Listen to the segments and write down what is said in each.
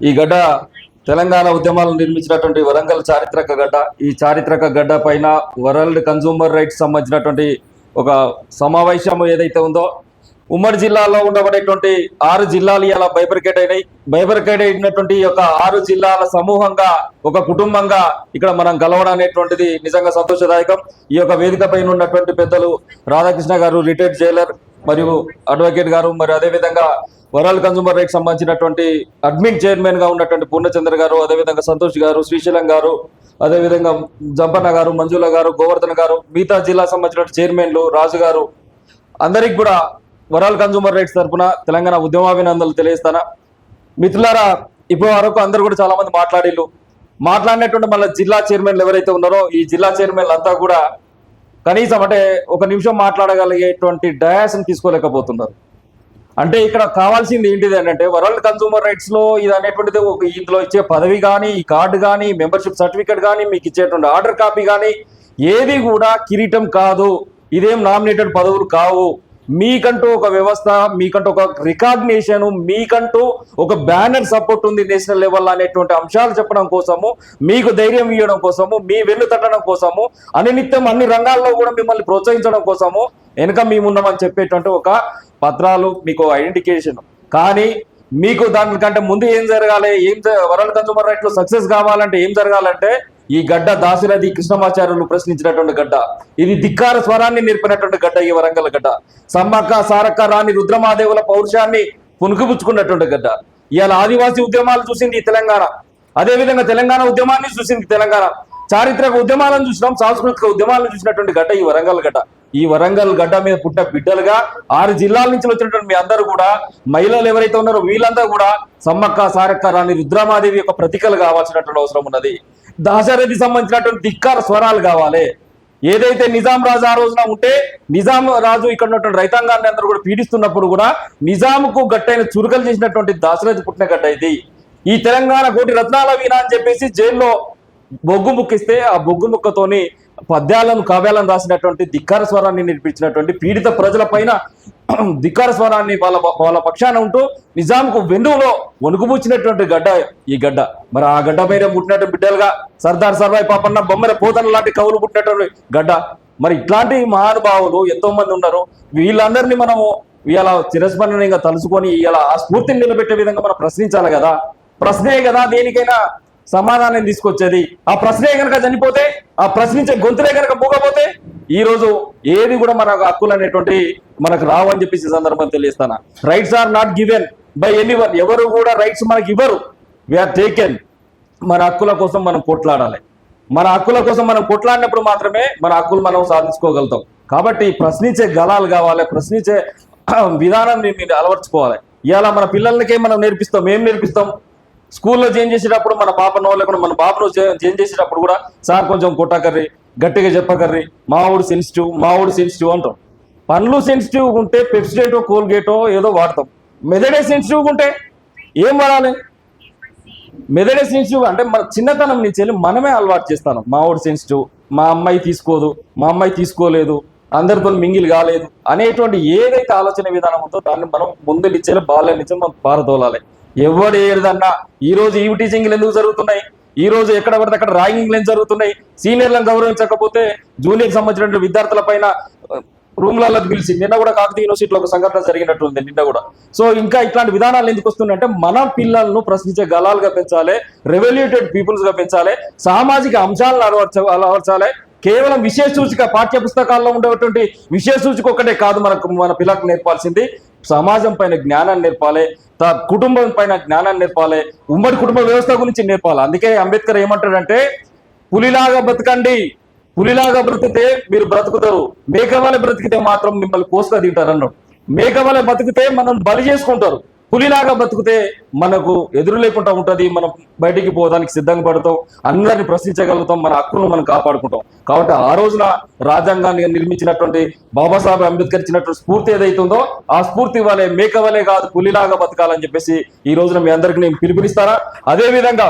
ఈ గడ్డ తెలంగాణ ఉద్యమాలను నిర్మించినటువంటి వరంగల్ చారిత్రక గడ్డ ఈ చారిత్రక గడ్డ పైన వరల్డ్ కన్సూమర్ రైట్స్ సంబంధించినటువంటి ఒక సమావేశం ఏదైతే ఉందో ఉమ్మడి జిల్లాలో ఉండబడేటువంటి ఆరు జిల్లాలు ఇలా బైబర్కేట్ అయినాయి. బైబర్కేట్ అయినటువంటి యొక్క ఆరు జిల్లాల సమూహంగా ఒక కుటుంబంగా ఇక్కడ మనం కలవడం అనేటువంటిది నిజంగా సంతోషదాయకం. ఈ యొక్క వేదిక పైన ఉన్నటువంటి పెద్దలు రాధాకృష్ణ గారు రిటైర్డ్ జైలర్ మరియు అడ్వకేట్ గారు మరి అదేవిధంగా వరల్డ్ కన్సూమర్ రైట్ సంబంధించినటువంటి అడ్మిన్ చైర్మన్గా ఉన్నటువంటి పూర్ణచంద్ర గారు అదేవిధంగా సంతోష్ గారు శ్రీశైలం గారు అదేవిధంగా జంపన్న గారు మంజుల గారు గోవర్ధన్ గారు మిగతా జిల్లా సంబంధించిన చైర్మన్లు రాజు గారు అందరికి కూడా వరల్డ్ కన్సూమర్ రైట్స్ తరఫున తెలంగాణ ఉద్యమాభినందనలు తెలియజేస్తానా. మిత్రులారా ఇప్పటి వరకు అందరు కూడా చాలా మంది మాట్లాడిల్లు మాట్లాడినటువంటి మళ్ళీ జిల్లా చైర్మన్లు ఎవరైతే ఉన్నారో ఈ జిల్లా చైర్మన్లు అంతా కూడా కనీసం అంటే ఒక నిమిషం మాట్లాడగలిగేటువంటి డయాస్ని తీసుకోలేకపోతున్నారు. అంటే ఇక్కడ కావాల్సింది ఏంటిది అంటే వరల్డ్ కన్సూమర్ రైట్స్లో ఇది అనేటువంటిది ఒక ఇందులో ఇచ్చే పదవి కానీ ఈ కార్డు కానీ మెంబర్షిప్ సర్టిఫికేట్ కానీ మీకు ఇచ్చేటువంటి ఆర్డర్ కాపీ కానీ ఏది కూడా కిరీటం కాదు. ఇదేం నామినేటెడ్ పదవులు కావు. మీకంటూ ఒక వ్యవస్థ మీకంటూ ఒక రికాగ్నేషన్ మీకంటూ ఒక బ్యానర్ సపోర్ట్ ఉంది నేషనల్ లెవెల్ అనేటువంటి అంశాలు చెప్పడం కోసము మీకు ధైర్యం ఇవ్వడం కోసము మీ వెన్ను తట్టడం కోసము అనినిత్యం అన్ని రంగాల్లో కూడా మిమ్మల్ని ప్రోత్సహించడం కోసము వెనుక మేమున్నామని చెప్పేటువంటి ఒక పత్రాలు మీకు ఐడెంటిఫికేషన్ కానీ మీకు దానికంటే ముందు ఏం జరగాలి ఏం వరల్డ్ కన్సూమర్ రైట్లు సక్సెస్ కావాలంటే ఏం జరగాలంటే ఈ గడ్డ దాశరథి కృష్ణమాచార్యులు ప్రశ్నించినటువంటి గడ్డ. ఇది ధిక్కార స్వరాన్ని నేర్పినటువంటి గడ్డ ఈ వరంగల్ గడ్డ. సమ్మక్క సారక్క రాణి రుద్రమాదేవుల పౌరుషాన్ని పునుకుపుచ్చుకున్నటువంటి గడ్డ. ఇవాళ ఆదివాసీ ఉద్యమాలు చూసింది ఈ తెలంగాణ. అదే విధంగా తెలంగాణ ఉద్యమాన్ని చూసింది తెలంగాణ. చారిత్రక ఉద్యమాలను చూసినాం సాంస్కృతిక ఉద్యమాలను చూసినటువంటి గడ్డ ఈ వరంగల్ గడ్డ. ఈ వరంగల్ గడ్డ మీద పుట్ట బిడ్డలుగా ఆరు జిల్లాల నుంచి వచ్చినటువంటి మీ అందరూ కూడా మహిళలు ఎవరైతే ఉన్నారో వీళ్ళందరూ కూడా సమ్మక్క సారక్క రాణి రుద్రమాదేవి యొక్క ప్రతీకలు కావాల్సినటువంటి అవసరం ఉన్నది. దాశరథి సంబంధించినటువంటి ధిక్కార స్వరాలు కావాలి. ఏదైతే నిజాం రాజు ఆ రోజున ఉంటే నిజాం రాజు ఇక్కడ ఉన్నటువంటి రైతాంగాన్ని అందరూ కూడా పీడిస్తున్నప్పుడు కూడా నిజాంకు గట్టైన చురుకలు చేసినటువంటి దాశరథి పుట్టిన గడ్డ ఇది. ఈ తెలంగాణ కోటి రత్నాల వీణ అని చెప్పేసి జైల్లో బొగ్గు ముక్కిస్తే ఆ బొగ్గు ముక్కతోని పద్యాలను కావ్యాలను రాసినటువంటి ధిక్కార స్వరాన్ని నిర్పించినటువంటి పీడిత ప్రజల పైన ధిక్కార స్వరాన్ని వాళ్ళ వాళ్ళ పక్షాన ఉంటూ నిజాంకు వెన్నులో వణుకుబుచ్చినటువంటి గడ్డ ఈ గడ్డ. మరి ఆ గడ్డ మీద పుట్టినట్టు బిడ్డలుగా సర్దార్ సర్వాయి పాపన్న బొమ్మల పోతన లాంటి కవులు పుట్టినటువంటి గడ్డ. మరి ఇట్లాంటి మహానుభావులు ఎంతో మంది ఉన్నారు. వీళ్ళందరినీ మనము ఇలా చిరస్మరణీయంగా తలుచుకొని ఇలా ఆ స్ఫూర్తిని నిలబెట్టే విధంగా మనం ప్రశ్నించాలి కదా. ప్రశ్నే కదా దేనికైనా సమాధానం తీసుకొచ్చేది. ఆ ప్రశ్నే కనుక చనిపోతే ఆ ప్రశ్నించే గొంతులే కనుక పోకపోతే ఈ రోజు ఏది కూడా మనకు హక్కులు అనేటువంటి మనకు రావని చెప్పేసి సందర్భం తెలియస్తాను rights are not given by anyone ఎవరు కూడా రైట్స్ మనకి ఇవ్వరు. వీఆర్ టేకెన్ మన హక్కుల కోసం మనం కొట్లాడాలి మన హక్కుల కోసం మనం కొట్లాడినప్పుడు మాత్రమే మన హక్కులు మనం సాధించుకోగలుగుతాం. కాబట్టి ప్రశ్నించే గలాలు కావాలి ప్రశ్నించే విధానం మీరు అలవర్చుకోవాలి. ఇలా మన పిల్లలకే మనం నేర్పిస్తాం. ఏం నేర్పిస్తాం? స్కూల్లో చేంజ్ చేసేటప్పుడు మన పాపనో లేకుండా మన పాపను చేంజ్ చేసేటప్పుడు కూడా సార్ కొంచెం కొట్టకర్రి గట్టిగా చెప్పకర్రి మావుడు సెన్సిటివ్ మావుడు సెన్సిటివ్ అంటాం. పనులు సెన్సిటివ్ ఉంటే పెప్సిడేటో కోల్గేటో ఏదో వాడతాం. మెదడే సెన్సిటివ్ ఉంటే ఏం వాడాలి? మెదడే సెన్సిటివ్ అంటే మన చిన్నతనం నుంచి వెళ్ళి మనమే అలవాటు చేస్తాను. మావుడు సెన్సిటివ్ మా అమ్మాయి తీసుకోదు మా అమ్మాయి తీసుకోలేదు అందరితో మింగిల్ కాలేదు అనేటువంటి ఏదైతే ఆలోచన విధానం ఉందో దాన్ని మనం ముందు నిచ్చేలా బాల్యం నుంచి మనం పారదోలాలి. ఎవడు ఏదన్నా ఈరోజు ఈవి టీచింగ్లు ఎందుకు జరుగుతున్నాయి? ఈ రోజు ఎక్కడ పడితే అక్కడ ర్యాగింగ్లు ఏం జరుగుతున్నాయి? సీనియర్లను గౌరవించకపోతే జూనియర్ సంబంధించిన విద్యార్థుల పైన రూమ్లలో పిలిచి నిన్న కూడా కాకతీయ యూనివర్సిటీలో ఒక సంఘటన జరిగినట్టుంది నిన్న కూడా. సో ఇంకా ఇట్లాంటి విధానాలు ఎందుకు వస్తున్నాయంటే మన పిల్లలను ప్రశ్నించే గలాలుగా పెంచాలి రెవల్యూటెడ్ పీపుల్స్గా పెంచాలి సామాజిక అంశాలను అలవర్చ అలవర్చాలి. కేవలం విషయ సూచిక పాఠ్య పుస్తకాల్లో ఉండేటువంటి విషయ సూచిక ఒక్కటే కాదు మనకు మన పిల్లలకు నేర్పాల్సింది. సమాజం పైన జ్ఞానాన్ని నేర్పాలి త- కుటుంబం పైన జ్ఞానాన్ని నేర్పాలి ఉమ్మడి కుటుంబ వ్యవస్థ గురించి నేర్పాలి. అందుకే అంబేద్కర్ ఏమంటాడంటే పులిలాగా బతకండి పులిలాగా బ్రతికితే మీరు బ్రతుకుతారు. మేకవాళ్ళ బ్రతికితే మాత్రం మిమ్మల్ని కోసుగా తింటారు అన్నాడు. మేకవాళ్ళ బతికితే మనం బలి చేసుకుంటారు. పులిలాగా బతికితే మనకు ఎదురు లేకుండా ఉంటుంది మనం బయటికి పోవడానికి సిద్ధంగా పడతాం అందరిని ప్రశ్నించగలుగుతాం మన హక్కులను మనం కాపాడుకుంటాం. కాబట్టి ఆ రోజున రాజ్యాంగాన్ని నిర్మించినటువంటి బాబాసాహెబ్ అంబేద్కర్ ఇచ్చినటువంటి స్ఫూర్తి ఏదైతుందో ఆ స్ఫూర్తి వలె మేక వలె కాదు పులిలాగా బతకాలని చెప్పేసి ఈ రోజున మీ అందరికి నేను పిలుపునిస్తారా అదే విధంగా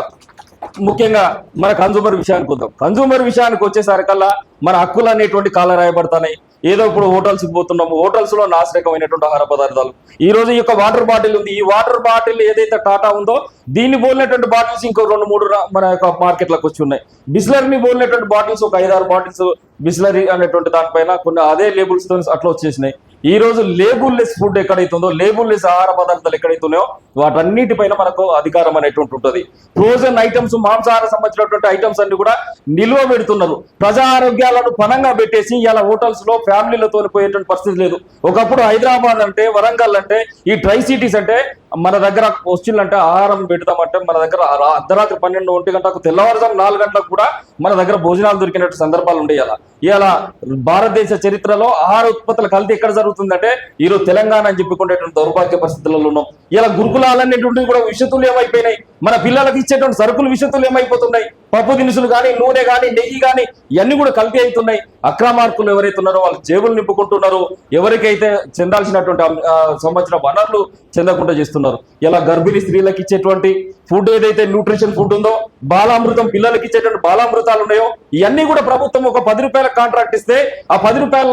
ముఖ్యంగా మన కన్సూమర్ విషయానికి వద్దాం. కన్సూమర్ విషయానికి వచ్చేసరికల్లా మన హక్కులు అనేటువంటి కాల రాయబడతాయి ఏదో ఇప్పుడు హోటల్స్ పోతున్నాము హోటల్స్లో నాశనకమైనటువంటి ఆహార పదార్థాలు. ఈ రోజు ఈ యొక్క వాటర్ బాటిల్ ఉంది. ఈ వాటర్ బాటిల్ ఏదైతే టాటా ఉందో దీన్ని పోలినటువంటి బాటిల్స్ ఇంకో రెండు మూడు రా- మన యొక్క మార్కెట్లకు వచ్చి ఉన్నాయి. బిస్లరీని పోలినటువంటి బాటిల్స్ ఒక ఐదారు బాటిల్స్ బిస్లరీ అనేటువంటి దానిపైన కొన్ని అదే లేబుల్స్తో అట్లా వచ్చేసినాయి. ఈ రోజు లేబుల్ లెస్ ఫుడ్ ఎక్కడైతుందో లేబుల్ లెస్ ఆహార పదార్థాలు ఎక్కడైతున్నాయో వాటన్నిటిపైన మనకు అధికారం అనేటువంటి ఉంటుంది. ఫ్రోజన్ ఐటమ్స్ మాంసాహార సంబంధించినటువంటి ఐటమ్స్ అన్ని కూడా నిల్వ పెడుతున్నారు. ప్రజా ఆరోగ్యాలను పనంగా పెట్టేసి ఇలా హోటల్స్లో ఫ్యామిలీలతో పోయేటువంటి పరిస్థితి లేదు. ఒకప్పుడు హైదరాబాద్ అంటే వరంగల్ అంటే ఈ ట్రై సిటీస్ అంటే మన దగ్గర వచ్చిందంటే ఆహారం పెడతామంటే మన దగ్గర అర్ధరాత్రి పన్నెండు ఒంటి గంటకు తెల్లవారుజాము నాలుగు గంటలకు కూడా మన దగ్గర భోజనాలు దొరికినట్టు సందర్భాలు ఉండే ఇలా ఇలా భారతదేశ చరిత్రలో ఆహార ఉత్పత్తుల కల్తీ ఎక్కడ జరుగుతుందంటే ఈరోజు తెలంగాణ అని చెప్పుకునేటువంటి దౌర్భాగ్య పరిస్థితులలో ఉన్నాం ఇలా గురుకులాలనేటువంటివి కూడా విషతుల్యం అయిపోయినాయి. మన పిల్లలకు ఇచ్చేటువంటి సరుకులు విషతులు ఏమైపోతున్నాయి? పప్పు దినుసులు కానీ నూనె కానీ నెయ్యి కానీ ఇవన్నీ కూడా కల్తీ అవుతున్నాయి అక్రమార్కులు ఎవరైతే ఉన్నారో వాళ్ళు జేబులు నింపుకుంటున్నారు. ఎవరికైతే చెందాల్సినటువంటి సంబంధించిన వనరులు చెందకుండా చేస్తున్నారు. ఇలా గర్భిణీ స్త్రీలకు ఇచ్చేటువంటి ఫుడ్ ఏదైతే న్యూట్రిషన్ ఫుడ్ ఉందో బాలామృతం పిల్లలకి ఇచ్చేటువంటి బాలామృతాలు ఉన్నాయో ఇవన్నీ కూడా ప్రభుత్వం ఒక పది రూపాయల కాంట్రాక్ట్ ఇస్తే ఆ పది రూపాయల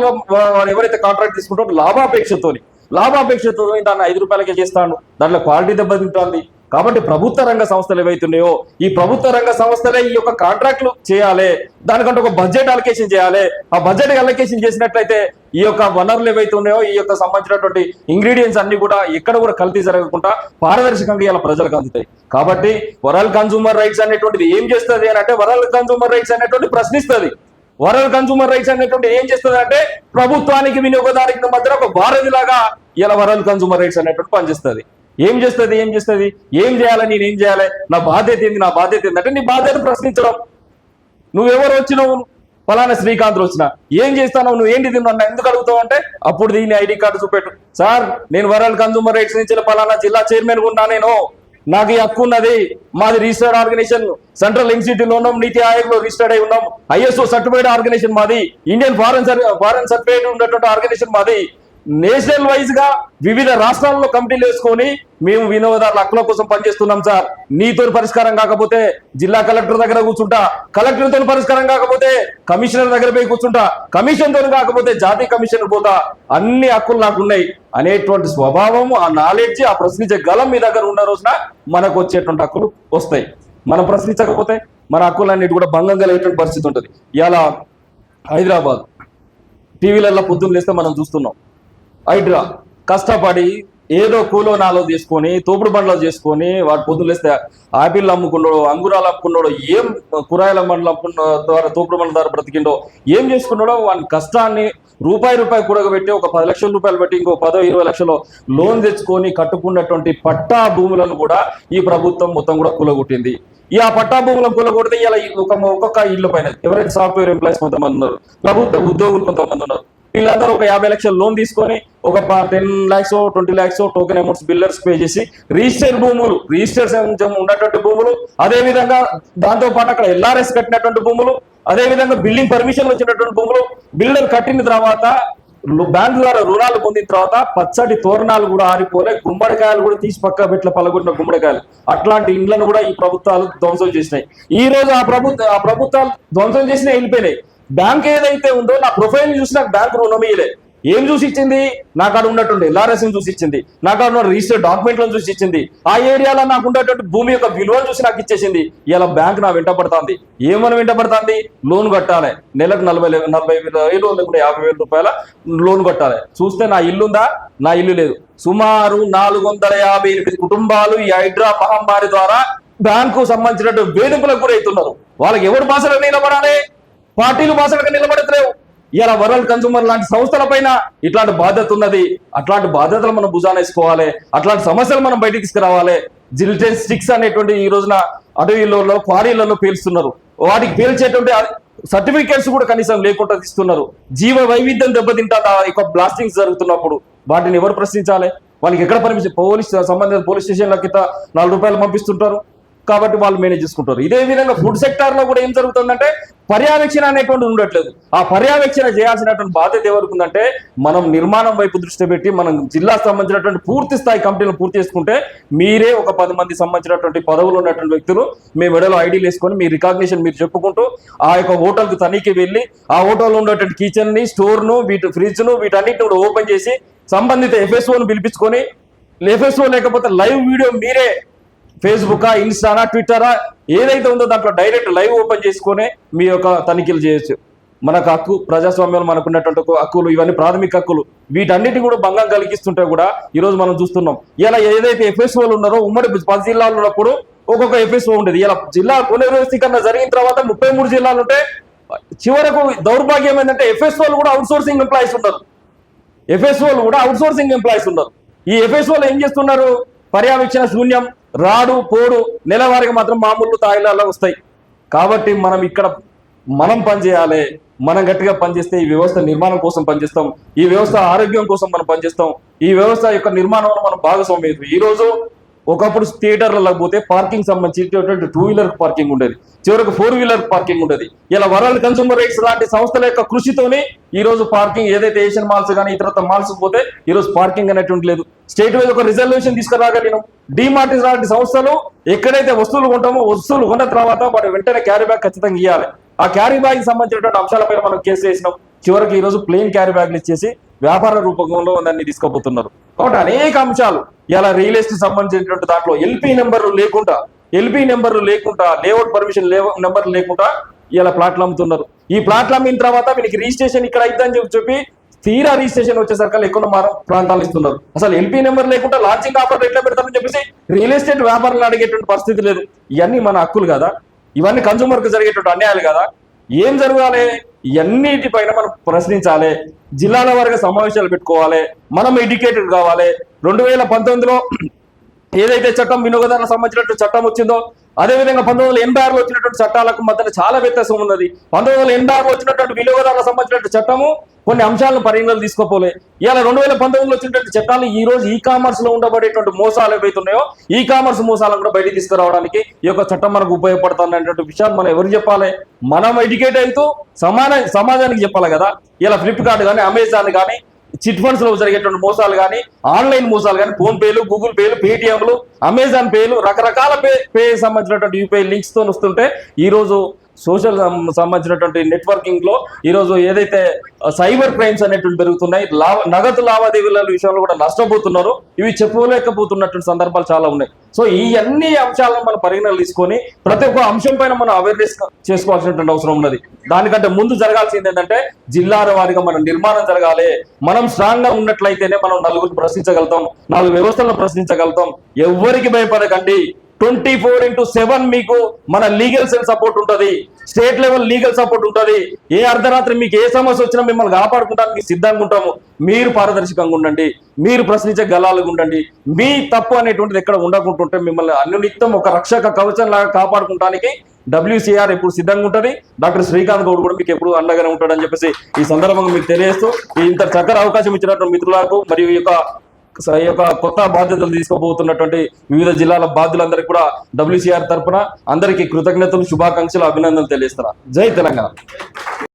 ఎవరైతే కాంట్రాక్ట్ తీసుకుంటారో లాభాపేక్షతోని లాభాపేక్షతో దాన్ని ఐదు రూపాయలకే చేస్తాను దాంట్లో క్వాలిటీ దెబ్బతింటుంది. కాబట్టి ప్రభుత్వ రంగ సంస్థలు ఏవైతున్నాయో ఈ ప్రభుత్వ రంగ సంస్థలే ఈ యొక్క కాంట్రాక్ట్లు చేయాలి. దానికంటే ఒక బడ్జెట్ అలొకేషన్ చేయాలి. ఆ బడ్జెట్ అలొకేషన్ చేసినట్లయితే ఈ యొక్క వనరులు ఏవైతే ఉన్నాయో ఈ యొక్క సంబంధించినటువంటి ఇంగ్రీడియంట్స్ అన్ని కూడా ఎక్కడ కూడా కల్తీ జరగకుండా పారదర్శకంగా ఇలా ప్రజలకు అందుతాయి. కాబట్టి వరల్డ్ కన్సూమర్ రైట్స్ అనేటువంటిది ఏం చేస్తుంది అని అంటే వరల్డ్ కన్సూమర్ రైట్స్ అనేటువంటి ప్రశ్నిస్తుంది. వరల్డ్ కన్సూమర్ రైట్స్ అనేటువంటి ఏం చేస్తుంది అంటే ప్రభుత్వానికి వినియోగదారుకి మధ్య ఒక వారధిలాగా ఇలా వరల్డ్ కన్సూమర్ రైట్స్ అనేటువంటి పనిచేస్తుంది. ఏం చేస్తుంది ఏం చేస్తుంది? ఏం చేయాలి నేను ఏం చేయాలి? నా బాధ్యత ఏంది నా బాధ్యత ఏంది? అంటే నీ బాధ్యత ప్రశ్నించడం. నువ్వెవరు వచ్చినావు ఫలానా శ్రీకాంత్ వచ్చిన. ఏం చేస్తానో నువ్వు ఏంటి తిన్నా ఎందుకు అడుగుతావు అంటే అప్పుడు దీని ఐడి కార్డు చూపెట్టు. సార్ నేను వరల్డ్ కన్సూమర్ రైట్స్ నుంచి ఫలానా జిల్లా చైర్మన్ ఉన్నా నేను. నాకు ఈ హక్కు ఉన్నది. మాది రిజిస్టర్డ్ ఆర్గనైజేషన్. సెంట్రల్ ఇన్స్టిట్యూట్ ఉన్నాం నీతి ఆయోగ్లో రిజిస్టర్డ్ అయి ఉన్నాం. ఐఎస్ఓ సర్టిఫైడ్ ఆర్గనైజేషన్ మాది. ఇండియన్ ఫారెన్ ఫారెన్ సర్టిఫైడ్ ఉన్నటువంటి ఆర్గనైజేషన్ మాది. నేషనల్ వైజ్గా వివిధ రాష్ట్రాల్లో కమిటీలు వేసుకొని మేము వినియోగదారుల హక్కుల కోసం పనిచేస్తున్నాం సార్. నీతో పరిష్కారం కాకపోతే జిల్లా కలెక్టర్ దగ్గర కూర్చుంటా కలెక్టర్తో పరిష్కారం కాకపోతే కమిషనర్ దగ్గర పోయి కూర్చుంటా కమిషన్తో కాకపోతే జాతీయ కమిషన్ పోతా. అన్ని హక్కులు నాకు ఉన్నాయి. అనేటువంటి స్వభావం ఆ నాలెడ్జ్ ఆ ప్రశ్నించే గలం మీ దగ్గర ఉన్న రోజున మనకు వచ్చేటువంటి హక్కులు వస్తాయి. మనం ప్రశ్నించకపోతే మన హక్కులన్నిటి కూడా భంగం కలిగేటువంటి పరిస్థితి ఉంటుంది. ఇలా హైదరాబాద్ టీవీలలో పొద్దున్న లేస్తే మనం చూస్తున్నాం. హైడ్రా కష్టపడి ఏదో కూలో నాలో తీసుకొని తోపుడు బండ్లో చేసుకొని వాడు పొద్దున్న లేస్తే ఆపిల్ అమ్ముకున్నాడు అంగురాలు అమ్ముకున్నాడు ఏం కూరగాయల బండ్లు అమ్ముకున్న ద్వారా తోపుడు బండ్ల ద్వారా బ్రతికిండో ఏం చేసుకున్నాడో వాని కష్టాన్ని రూపాయి రూపాయి కూడగబెట్టి ఒక పది లక్షల రూపాయలు పెట్టి ఇంకో పదో ఇరవై లక్షలు లోన్ తెచ్చుకొని కట్టుకున్నటువంటి పట్టా భూములను కూడా ఈ ప్రభుత్వం మొత్తం కూడా కూలగొట్టింది. ఈ ఆ పట్టా భూములను కూలగొడితే ఇలా ఒక ఒక్కొక్క ఇల్లు పైన ఎవరైతే సాఫ్ట్వేర్ ఎంప్లాయీస్ కొంతమంది ఉన్నారు ప్రభుత్వ ఉద్యోగులు కొంతమంది ఉన్నారు. వీళ్ళందరూ ఒక యాభై లక్షల లోన్ తీసుకొని ఒక ten lakhs twenty lakhs token amounts builders pay చేసి రిజిస్టర్ భూములు రిజిస్టర్ ఉన్నటువంటి భూములు అదే విధంగా దాంతో పాటు అక్కడ ఎల్ఆర్ఎస్ కట్టినటువంటి భూములు అదే విధంగా బిల్డింగ్ పర్మిషన్ వచ్చినటువంటి భూములు బిల్డర్ కట్టిన తర్వాత బ్యాంకు ద్వారా రుణాలు పొందిన తర్వాత పచ్చడి తోరణాలు కూడా ఆరిపోలే గుమ్మడికాయలు కూడా తీసి పక్క పెట్ల పలగొట్టిన గుమ్మడికాయలు. అట్లాంటి ఇండ్లను కూడా ఈ ప్రభుత్వాలు ధ్వంసం చేసినాయి. ఈ రోజు ఆ ప్రభుత్వ ఆ ప్రభుత్వాలు ధ్వంసం చేసినా వెళ్ళిపోయినాయి. బ్యాంక్ ఏదైతే ఉందో నా ప్రొఫైల్ చూసి నాకు బ్యాంక్ రుణం ఇయ్యలే ఏం చూసి ఇచ్చింది? నాకు అక్కడ ఉన్నటువంటి ఎల్ఆర్ఎస్ని చూసి ఇచ్చింది. నాకు అక్కడ ఉన్న రిజిస్టర్ డాక్యుమెంట్లను చూసి ఇచ్చింది. ఆ ఏరియాలో నాకు ఉన్నటువంటి భూమి యొక్క విలువను చూసి నాకు ఇచ్చేసింది. ఇలా బ్యాంక్ నా వెంట పడుతుంది. ఏమని వెంట పడుతుంది? లోన్ కట్టాలి. నెలకు నలభై నలభై వేల లేకుండా యాభై వేల రూపాయల లోన్ కట్టాలి. చూస్తే నా ఇల్లు ఉందా? నా ఇల్లు లేదు. సుమారు నాలుగు వందల యాభై ఎనిమిది కుటుంబాలు ఈ హైడ్రా మహమ్మారి ద్వారా బ్యాంకు సంబంధించినటువంటి వేధింపులకు గురవుతున్నారు. వాళ్ళకి ఎవరు భాషలో నిలబడాలి? పార్టీలు భాషలకు నిలబడతలేవు. ఇలా వరల్డ్ కన్సూమర్ లాంటి సంస్థల పైన ఇట్లాంటి బాధ్యత ఉన్నది. అట్లాంటి బాధ్యతలు మనం భుజాన వేసుకోవాలి. అట్లాంటి సమస్యలు మనం బయటికి తీసుకురావాలి. జిల్టెన్ స్టిక్స్ అనేటువంటి ఈ రోజున అడవిలలో క్వారీలలో పేలుస్తున్నారు. వాటికి పేల్చేటువంటి సర్టిఫికేట్స్ కూడా కనీసం లేకుండా తీస్తున్నారు. జీవ వైవిధ్యం దెబ్బతింటారా ఆ బ్లాస్టింగ్స్ జరుగుతున్నప్పుడు వాటిని ఎవరు ప్రశ్నించాలి? వాళ్ళకి ఎక్కడ పర్మిషన్ పోలీస్ సంబంధిత పోలీస్ స్టేషన్ల కింద నాలుగు రూపాయలు పంపిస్తుంటారు. కాబట్టి వాళ్ళు మేనేజ్ చేసుకుంటారు. ఇదే విధంగా ఫుడ్ సెక్టార్లో కూడా ఏం జరుగుతుందంటే పర్యవేక్షణ అనేటువంటి ఉండట్లేదు. ఆ పర్యవేక్షణ చేయాల్సినటువంటి బాధ్యత ఎవరుకుందంటే ఉందంటే మనం నిర్మాణం వైపు దృష్టి పెట్టి మనం జిల్లాకు సంబంధించినటువంటి పూర్తి స్థాయి కంపెనీలు పూర్తి చేసుకుంటే మీరే ఒక పది మంది సంబంధించినటువంటి పదవులు ఉన్నటువంటి వ్యక్తులు మీ మెడలో ఐడీలు వేసుకొని మీ రికాగ్నిషన్ మీరు చెప్పుకుంటూ ఆ యొక్క హోటల్కి తనిఖీ వెళ్ళి ఆ హోటల్లో ఉన్నటువంటి కిచెన్ని స్టోర్ను వీటి ఫ్రిడ్జ్ను వీటన్నిటిని కూడా ఓపెన్ చేసి సంబంధిత ఎఫ్ఎస్ఓను పిలిపించుకొని ఎఫ్ఎస్ఓ లేకపోతే లైవ్ వీడియో మీరే ఫేస్బుకా ఇన్స్టానా ట్విట్టరా ఏదైతే ఉందో దాంట్లో డైరెక్ట్ లైవ్ ఓపెన్ చేసుకొని మీ యొక్క తనిఖీలు చేయొచ్చు. మనకు హక్కు ప్రజాస్వామ్యంలో మనకు ఉన్నటువంటి హక్కులు ఇవన్నీ ప్రాథమిక హక్కులు. వీటన్నిటి కూడా భంగం కలిగిస్తుంటే కూడా ఈ రోజు మనం చూస్తున్నాం. ఇలా ఏదైతే ఎఫ్ఎస్ఓలు ఉన్నారో ఉమ్మడి పది జిల్లాలు ఉన్నప్పుడు ఒక్కొక్క ఎఫ్ఎస్ఓ ఉండేది. ఇలా జిల్లా పునర్వ్యవస్థీకరణ జరిగిన తర్వాత ముప్పై మూడు జిల్లాలు ఉంటే చివరకు దౌర్భాగ్యం ఏంటంటే ఎఫ్ఎస్ఓలు కూడా అవుట్ సోర్సింగ్ ఎంప్లాయీస్ ఉన్నారు. ఎఫ్ఎస్ఓలు కూడా అవుట్ సోర్సింగ్ ఎంప్లాయీస్ ఉన్నారు. ఈ ఎఫ్ఎస్ఓలు ఏం చేస్తున్నారు? పర్యవేక్షణ శూన్యం రాడు పోడు నెలవారీగా మాత్రం మామూలు తాయిలాల్లో వస్తాయి. కాబట్టి మనం ఇక్కడ మనం పనిచేయాలి మనం గట్టిగా పనిచేస్తే ఈ వ్యవస్థ నిర్మాణం కోసం పనిచేస్తాం ఈ వ్యవస్థ ఆరోగ్యం కోసం మనం పనిచేస్తాం ఈ వ్యవస్థ యొక్క నిర్మాణంలో మనం భాగస్వామ్యం ఈ రోజు ఒకప్పుడు థియేటర్లలో పోతే పార్కింగ్ సంబంధించినటువంటి టూ వీలర్ పార్కింగ్ ఉండేది. చివరకు ఫోర్ వీలర్ పార్కింగ్ ఉండేది. ఇలా వరల్డ్ కన్సూమర్ రైట్స్ లాంటి సంస్థల యొక్క కృషితోని ఈ రోజు పార్కింగ్ ఏదైతే ఏషియన్ మాల్స్ కానీ ఇతర మాల్స్ పోతే ఈ రోజు పార్కింగ్ అనేటువంటి లేదు. స్టేట్ వైజ్ ఒక రిజర్వేషన్ తీసుకురాగలిగినాం డిమార్ట్ లాంటి సంస్థలు ఎక్కడైతే వస్తువులు కొంటామో వస్తువులు కొన్న తర్వాత వాటి వెంటనే క్యారీ బ్యాగ్ ఖచ్చితంగా ఇవ్వాలి ఆ క్యారీ బ్యాగ్ సంబంధించినటువంటి అంశాలపై మనం కేసు వేసినాం. చివరికి ఈ రోజు ప్లెయిన్ క్యారీ బ్యాగ్లు ఇచ్చేసి వ్యాపార రూపకంలో దాన్ని తీసుకోబోతున్నారు కాబట్టి అనేక అంశాలు. ఇలా రియల్ ఎస్టేట్ సంబంధించినటువంటి దాంట్లో ఎల్పి నెంబర్లు లేకుండా ఎల్పి నెంబర్లు లేకుండా లేఅవుట్ పర్మిషన్ నెంబర్ లేకుండా ఇలా ప్లాట్లు అమ్ముతున్నారు. ఈ ప్లాట్లు అమ్మిన తర్వాత వీనికి రిజిస్ట్రేషన్ ఇక్కడ అవుతుందని చెప్పి చెప్పి తీరా రిజిస్ట్రేషన్ వచ్చేసరికి ఎక్కువ మారం ప్రాంతాలు ఇస్తున్నారు. అసలు ఎల్పీ నెంబర్ లేకుండా లాంచింగ్ ఆఫర్ ఎట్లా పెడతారని చెప్పేసి రియల్ ఎస్టేట్ వ్యాపారాలు అడిగేటువంటి పరిస్థితి లేదు. ఇవన్నీ మన హక్కులు కదా. ఇవన్నీ కన్సూమర్కి జరిగేటువంటి అన్యాయాలు కదా. ఏం జరగాలి? ఇవన్నిటిపైన మనం ప్రశ్నించాలి. జిల్లాల వారిగా సమావేశాలు పెట్టుకోవాలి. మనం ఎడ్యుకేటెడ్ కావాలి. రెండు వేల పంతొమ్మిదిలో ఏదైతే చట్టం వినియోగదారులకు సంబంధించినటువంటి చట్టం వచ్చిందో అదేవిధంగా పంతొమ్మిది వందల ఎనభై ఆరులో వచ్చినటువంటి చట్టాలకు మధ్యన చాలా వ్యత్యాసం ఉన్నది. పంతొమ్మిది వందల ఎనభై ఆరులో వచ్చినటువంటి వినియోగదారులకు సంబంధించినటువంటి చట్టము కొన్ని అంశాలను పరిగణలో తీసుకోపోలే. ఇలా రెండు వేల పంతొమ్మిదిలో వచ్చినటువంటి చట్టాలు ఈ రోజు ఈ కామర్స్లో ఉండబడేటువంటి మోసాలు ఏవైతే ఉన్నాయో ఈ కామర్స్ మోసాలను కూడా బయట తీసుకురావడానికి ఈ యొక్క చట్టం మనకు ఉపయోగపడుతుంది అనేటువంటి విషయాన్ని మనం ఎవరు చెప్పాలి? మనం ఎడ్యుకేట్ అవుతూ సమాన సమాజానికి చెప్పాలి కదా. ఇలా ఫ్లిప్కార్ట్ కానీ అమెజాన్ కానీ చిట్ ఫండ్స్లో జరిగేటువంటి మోసాలు కానీ ఆన్లైన్ మోసాలు కానీ ఫోన్ పేలు గూగుల్ పేలు పేటిఎంలు అమెజాన్ పేలు రకరకాల పే పే సంబంధించినటువంటి యూపీఐ లింక్స్తో వస్తుంటే ఈ రోజు సోషల్ సంబంధించినటువంటి నెట్వర్కింగ్లో ఏదైతే సైబర్ క్రైమ్స్ అనేటువంటి పెరుగుతున్నాయి లావ నగదు లావాదేవీల విషయంలో కూడా నష్టపోతున్నారు ఇవి చెప్పుకోలేకపోతున్నటువంటి సందర్భాలు చాలా ఉన్నాయి. సో ఈ అన్ని అంశాలను మనం పరిగణనలు తీసుకొని ప్రతి ఒక్క అంశం పైన మనం అవేర్నెస్ చేసుకోవాల్సినటువంటి అవసరం ఉన్నది. దానికంటే ముందు జరగాల్సింది ఏంటంటే జిల్లాల వారిగా మనం నిర్మాణం జరగాలి. మనం స్ట్రాంగ్గా ఉన్నట్లయితేనే మనం నలుగురిని ప్రశ్నించగలుగుతాం నాలుగు వ్యవస్థలను ప్రశ్నించగలుగుతాం. ఎవరికి భయపడకండి. ట్వంటీ ఫోర్ ఇంటూ సెవెన్ మీకు మన లీగల్ సెల్ సపోర్ట్ ఉంటుంది. స్టేట్ లెవెల్ లీగల్ సపోర్ట్ ఉంటుంది. ఏ అర్ధరాత్రి మీకు ఏ సమస్య వచ్చినా మిమ్మల్ని కాపాడుకుంటానికి సిద్ధంగా ఉంటాము. మీరు పారదర్శకంగా ఉండండి. మీరు ప్రశ్నించే గలాలుగా ఉండండి. మీ తప్పు అనేటువంటిది ఎక్కడ ఉండకుంటుంటే మిమ్మల్ని అన్నిత్యం ఒక రక్షక కవచం లాగా కాపాడుకుంటానికి డబ్ల్యూసీఆర్ ఎప్పుడు సిద్ధంగా ఉంటుంది. డాక్టర్ శ్రీకాంత్ గౌడ్ కూడా మీకు ఎప్పుడు అండగానే ఉంటాడని చెప్పేసి ఈ సందర్భంగా మీకు తెలియజేస్తూ ఇంత చక్కర అవకాశం ఇచ్చినటువంటి మిత్రులకు మరియు ఈ యొక్క ఈ యొక్క కొత్త బాధ్యతలు తీసుకోబోతున్నటువంటి వివిధ జిల్లాల బాధ్యులందరికీ కూడా డబ్ల్యూసీఆర్ తరపున అందరికీ కృతజ్ఞతలు శుభాకాంక్షలు అభినందనలు తెలియజేస్తున్నా. జై తెలంగాణ.